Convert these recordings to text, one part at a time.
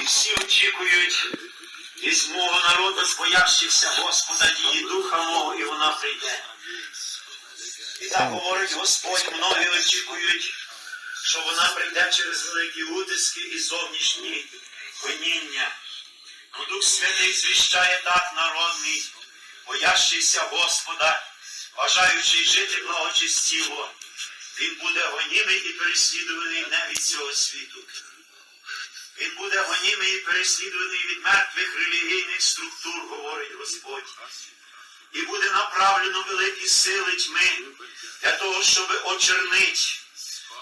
І всі очікують із мого народу, боящихся Господа, дії духа мого, і вона прийде. І так говорить Господь, многі очікують, що вона прийде через великі утиски і зовнішні гоніння. Ну, Дух Святий звіщає так народний, боящийся Господа, бажаючий жити благочестиво. Він буде гонімий і переслідуваний не від цього світу. Він буде гонімий і переслідуваний від мертвих релігійних структур, говорить Господь. І буде направлено великі сили тьми для того, щоб очернити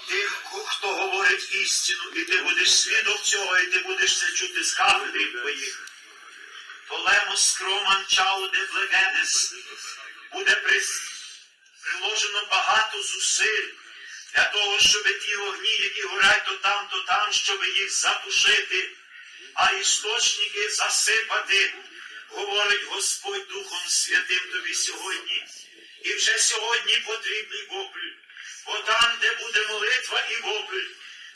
тих, хто говорить істину, і ти будеш свідок цього, і ти будеш це чути з кафедри твоїх. Толемос скроман чау де блегенес. Буде приложено багато зусиль для того, щоб ті вогні, які горять то там, то там, щоб їх затушити, а істочники засипати, говорить Господь Духом Святим тобі сьогодні. І вже сьогодні потрібний вопль. Бо там, де буде молитва і вопль,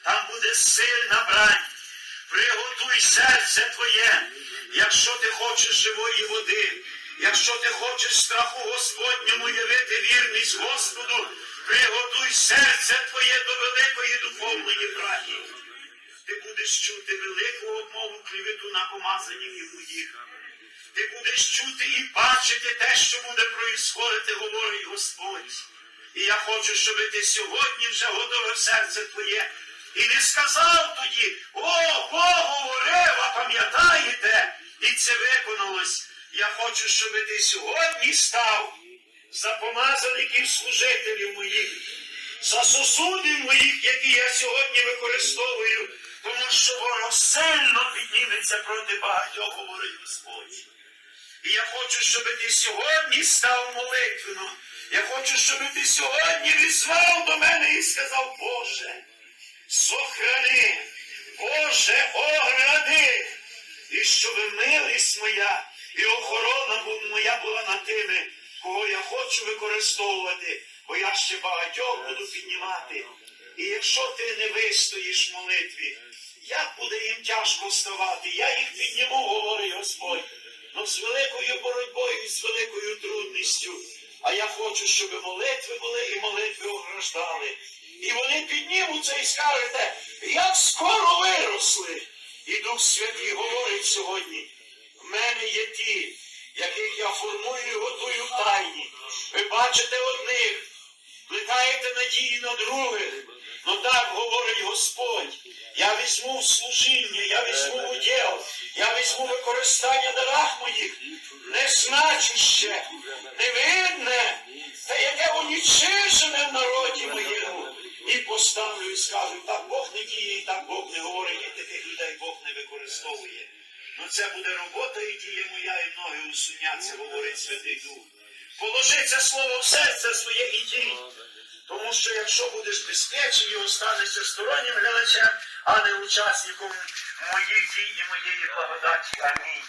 там буде сильна брань. Приготуй серце твоє, якщо ти хочеш живої води, якщо ти хочеш страху Господньому явити вірність Господу, приготуй серце твоє до великої духовної брані. Ти будеш чути велику обмову клевету на помазанників моїх. Ти будеш чути і бачити те, що буде проїсходити, говорить Господь. І я хочу, щоб ти сьогодні вже готовив серце твоє. І не сказав тоді, о, Бог говорив, пам'ятаєте? І це виконалось. Я хочу, щоб ти сьогодні став за помазаників служителів моїх, за сосудів моїх, які я сьогодні використовую, тому що воно сильно підніметься проти багатьох, говорить Господь. І я хочу, щоб ти сьогодні став молитвено. Я хочу, щоб ти сьогодні візвав до мене і сказав, Боже, сохрани, Боже, огради, і щоб милість моя і охорона моя була над тими, кого я хочу використовувати, бо я ще багатьох буду піднімати. І якщо ти не вистоїш в молитві, як буде їм тяжко вставати? Я їх підніму, говорить Господь. Ну, з великою боротьбою і з великою трудністю. А я хочу, щоб молитви були і молитви ограждали. І вони піднімуться і скажете, як скоро виросли. І Дух Святий говорить сьогодні. В мене є ті, яких я формую і готую в тайні. Ви бачите одних, плекаєте надії на других. Ну так говорить Господь. Я візьму служіння, я візьму уділ, я візьму використання дарах моїх, незначуще, невидне, говорить, і таких людей Бог не використовує. Ну це буде робота і діє моя, і ноги усуняться, говорить Святий Дух. Положи це слово в серце своє і дій. Тому що якщо будеш безпечний, останешся стороннім глядачем, а не учасником моїх дій і моєї благодаті. Амінь.